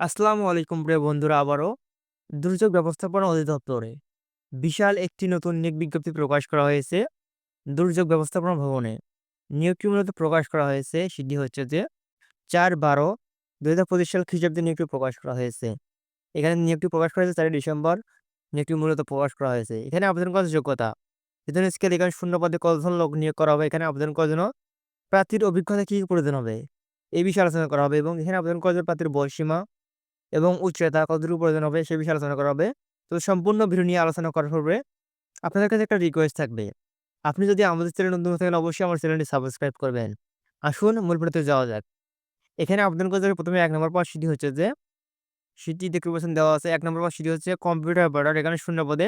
আসসালামু আলাইকুম প্রিয় বন্ধুরা আবারও দুর্যোগ ব্যবস্থাপনা অধিদপ্তরে বিশাল একটি নতুন নিয়োগ বিজ্ঞপ্তি প্রকাশ করা হয়েছে দুর্যোগ ব্যবস্থাপনা ভবনে। নিয়োগটি মূলত প্রকাশ করা হয়েছে সেটি হচ্ছে যে চার বারো দুই হাজার পঁচিশ সাল খ্রিস্টাব্দে নিয়োগটি প্রকাশ করা হয়েছে। এখানে নিয়োগটি প্রকাশ করা হয়েছে চারই ডিসেম্বর, নিয়োগটি মূলত প্রকাশ করা হয়েছে। এখানে আবেদন করার যোগ্যতা বেতন স্কেল এখানে শূন্য পদে কতজন লোক নিয়োগ করা হবে, এখানে আবেদন করার জন্য প্রার্থীর অভিজ্ঞতা কী কী প্রয়োজন হবে, এই বিষয়ে আলোচনা করা হবে এবং এখানে আবেদন করার জন্য প্রার্থীর বয়সীমা এবং উচ্চতা কতটুকু প্রয়োজন হবে, সে বিষয়ে আলোচনা করা হবে। তো সম্পূর্ণ ভিডিও নিয়ে আলোচনা করার পূর্বে আপনাদের কাছে একটা রিকোয়েস্ট থাকবে। আপনি যদি আমাদের চ্যানেল নতুন থাকেন, অবশ্যই আমার চ্যানেলটি সাবস্ক্রাইব করবেন। আসুন, মূল ভিডিওতে যাওয়া যাক। এখানে আবেদন করতে প্রথমে এক নম্বর পর সিটি হচ্ছে যে সিটি পাচ্ছেন দেওয়া আছে। এক নম্বর পর সিটি হচ্ছে কম্পিউটার অপারেটর এখানে শূন্য পদে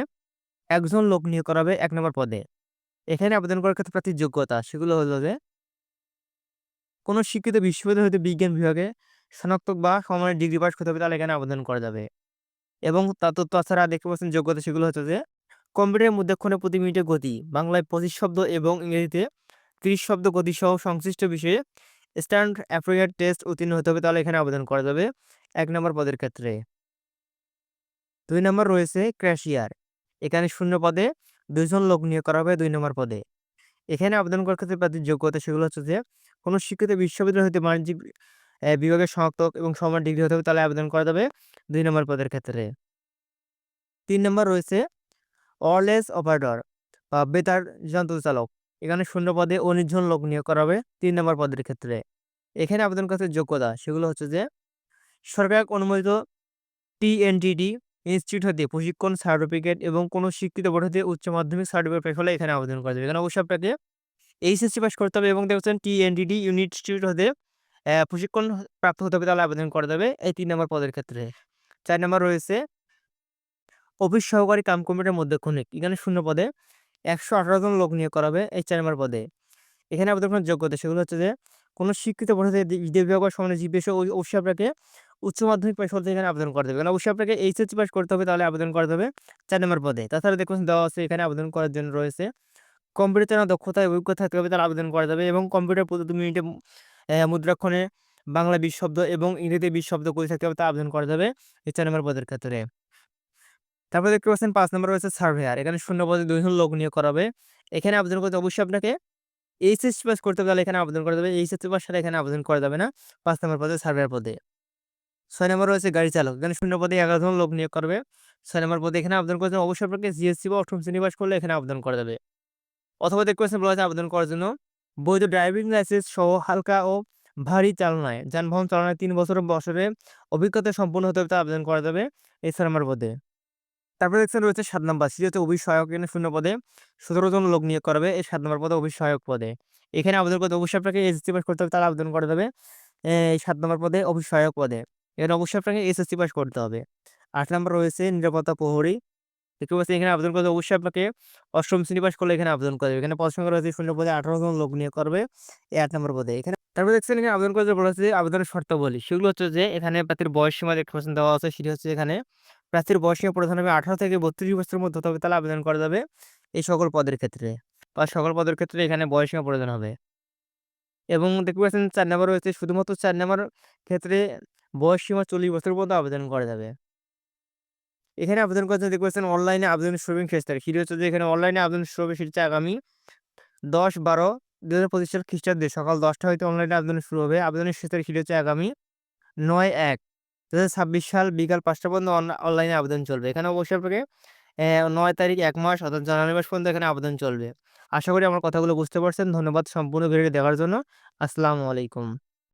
একজন লোক নিয়োগ করা হবে এক নম্বর পদে। এখানে আবেদন করার ক্ষেত্রে প্রার্থীর যোগ্যতা, সেগুলো হলো যে, কোনো শিক্ষিত বিশ্ববিদ্যালয় হতে বিজ্ঞান বিভাগে স্নাতক বা সমানের ডিগ্রি পাস করতে হবে, তাহলে এখানে আবেদন করা যাবে। এবং তা তো তাছাড়া দেখতে পাচ্ছেন যোগ্যতা সেগুলো হচ্ছে যে কম্পিউটারের মধ্যক্ষণে প্রতি মিনিটে গতি, বাংলায় পঁচিশ শব্দ এবং ইংরেজিতে ত্রিশ শব্দ গতি সহ সংশ্লিষ্ট বিষয়ে স্ট্যান্ড অ্যাপ্রিয়েট টেস্ট উত্তীর্ণ হতে হবে, তাহলে এখানে আবেদন করা যাবে এক নম্বর পদের ক্ষেত্রে। দুই নম্বর রয়েছে ক্র্যাশিয়ার এখানে শূন্য পদে দুইজন লোক নিয়োগ করা হবে দুই নম্বর পদে। এখানে আবেদন করার ক্ষেত্রে প্রার্থীর যোগ্যতা সেগুলো হচ্ছে যে, কোনো শিক্ষিত বিশ্ববিদ্যালয় হতে বাণিজ্যিক বিভাগের স্নাতক এবং সমান ডিগ্রি হতে হবে, তাহলে আবেদন করা যাবে দুই নম্বর পদের ক্ষেত্রে। তিন নম্বর রয়েছে, অরলেস অপারেটর বা বেতার যন্ত্র চালক। এখানে শূন্য পদে উনিশ লোক নিয়োগ করা হবে তিন নম্বর পদের ক্ষেত্রে। এখানে আবেদন করতে যোগ্যতা, সেগুলো হচ্ছে যে, সরকার অনুমোদিত টিএনটিডি ইনস্টিটিউট হতে প্রশিক্ষণ, সার্টিফিকেট এবং কোনো শিক্ষিত বোর্ড হতে উচ্চ মাধ্যমিক সার্টিফিকেট পেশ হলে এখানে আবেদন করা যাবে। এখানে অবশ্যই আপনাকে এইচএসসি পাস করতে হবে এবং দেখছেন টিএনটিডি ইনস্টিটিউট হতে প্রশিক্ষণ প্রাপ্ত হতে হবে তাহলে আবেদন করা যাবে। এই তিন নম্বর পদের ক্ষেত্রে। চার নম্বর রয়েছে অফিস সহকারী কাম কমিটির মধ্যক্ষণিক এখানে শূন্য পদে একশো আঠারো জন লোক নিয়োগ করাবে এই চার নম্বর পদে। এখানে আবেদন করার যোগ্যতা সেগুলো হচ্ছে যে, কোনো শিক্ষিত বিদেশ বিভাগ সমানে জিজ্ঞেস অবশ্যই আপনাকে উচ্চ মাধ্যমিক পাশ করতে এখানে আবেদন করতে হবে কারণ অবশ্যই আপনাকে এইচএসসি পাস করতে হবে তাহলে আবেদন করতে হবে চার নম্বর পদে। তাছাড়া দেখুন দেওয়া আছে এখানে আবেদন করার জন্য রয়েছে কম্পিউটার দক্ষতা, অভিজ্ঞতা থাকতে হবে তাহলে আবেদন করা যাবে এবং কম্পিউটার প্রতি মিনিটে মুদ্রাক্ষণে বাংলা বিশ শব্দ এবং ইংরেজি বিশ শব্দ করে থাকতে হবে, তা আবেদন করা যাবে এই চার নম্বর পদের ক্ষেত্রে। তারপরে দেখতে পাচ্ছেন পাঁচ নম্বর রয়েছে সার্ভেয়ার, এখানে শূন্য পদে দুইজন লোক নিয়োগ করাবে এখানে আবেদন করতে অবশ্যই আপনাকে এইচএসসি পাস করতে হবে, তাহলে এখানে আবেদন করা যাবে। এইচএসসি পাস সাথে এখানে আবেদন করা যাবে না, পাঁচ নম্বর পদে সার্ভেয়ার পদে। ছয় নম্বর রয়েছে গাড়ি চালক, এখানে শূন্য পদে এগারো জন লোক নিয়োগ করবে। ছয় নম্বর পদে এখানে আবেদন করতে অবশ্যই আপনাকে জিএসসি বা অষ্টম শ্রেণি পাস করলে এখানে আবেদন করা যাবে। অথবা দেখতে পাচ্ছেন বলা আবেদন করার জন্য বৈধ ড্রাইভিং লাইসেন্স সহ হালকা ও ভারী চালনায়, যানবাহন চালনায় তিন বছর বছরে অভিজ্ঞতা সম্পন্ন হতে হবে আবেদন করা যাবে এই সারমার পদে। তারপরে দেখছেন রয়েছে সাত নম্বর, সিটি হচ্ছে অভিসহায়ক এখানে শূন্য পদে সতেরো জন লোক নিয়োগ করবে এই সাত নম্বর পদে অভিসহায়ক পদে। এখানে আবেদন করতে অবশ্যই আপনাকে এসএসসি পাস করতে হবে, তারা আবেদন করা যাবে এই সাত নম্বর পদে অভিসহায়ক পদে। এখানে অবশ্যই আপনাকে এসএসসি পাস করতে হবে। আট নম্বর রয়েছে নিরাপত্তা প্রহরী দেখতে পাচ্ছি এখানে আবেদন করতে অবশ্যই আপনাকে অষ্টম শ্রেণি পাস করলে এখানে আবেদন করবে এখানে পদ সংখ্যা রয়েছে, শূন্য পদে আঠারো জন লোক নিয়োগ করবে আট নম্বর পদে। এখানে তারপরে দেখছেন এখানে আবেদন করতে বলা হচ্ছে আবেদনের শর্তাবলী, সেগুলো হচ্ছে যে এখানে প্রার্থীর বয়স সীমা দেখতে পাচ্ছেন দেওয়া আছে, সেটি হচ্ছে এখানে প্রার্থীর বয়স সীমা প্রধান হবে আঠারো থেকে বত্রিশ বছরের মধ্যে হতে হবে তাহলে আবেদন করা যাবে এই সকল পদের ক্ষেত্রে বা সকল পদের ক্ষেত্রে এখানে বয়স সীমা প্রয়োজন হবে। এবং দেখতে পাচ্ছেন চার নাম্বার রয়েছে, শুধুমাত্র চার নম্বর ক্ষেত্রে বয়স সীমা চল্লিশ বছর পর্যন্ত আবেদন করা যাবে। এখানে আবেদন করতে দেখতে পাচ্ছেন অনলাইনে আবেদন শুরু শেষ তারিখ। হচ্ছে যে এখানে অনলাইনে আবেদন শুরু হবে সেটি হচ্ছে আগামী দশ বারো দু হাজার পঁচিশ সাল খ্রিস্টাব্দে সকাল দশটা হয়তো অনলাইনে আবেদন শুরু হবে। আবেদনের শেষ তারিখ হচ্ছে আগামী নয় এক দু হাজার ছাব্বিশ সাল বিকাল পাঁচটা পর্যন্ত অনলাইনে আবেদন চলবে। এখানে অবশ্যই আপনাকে নয় তারিখ এক মাস অর্থাৎ জানুয়ারি মাস পর্যন্ত এখানে আবেদন চলবে। আশা করি আমার কথাগুলো বুঝতে পারছেন। ধন্যবাদ সম্পূর্ণ ভিডিওটি দেখার জন্য। আসসালামু আলাইকুম।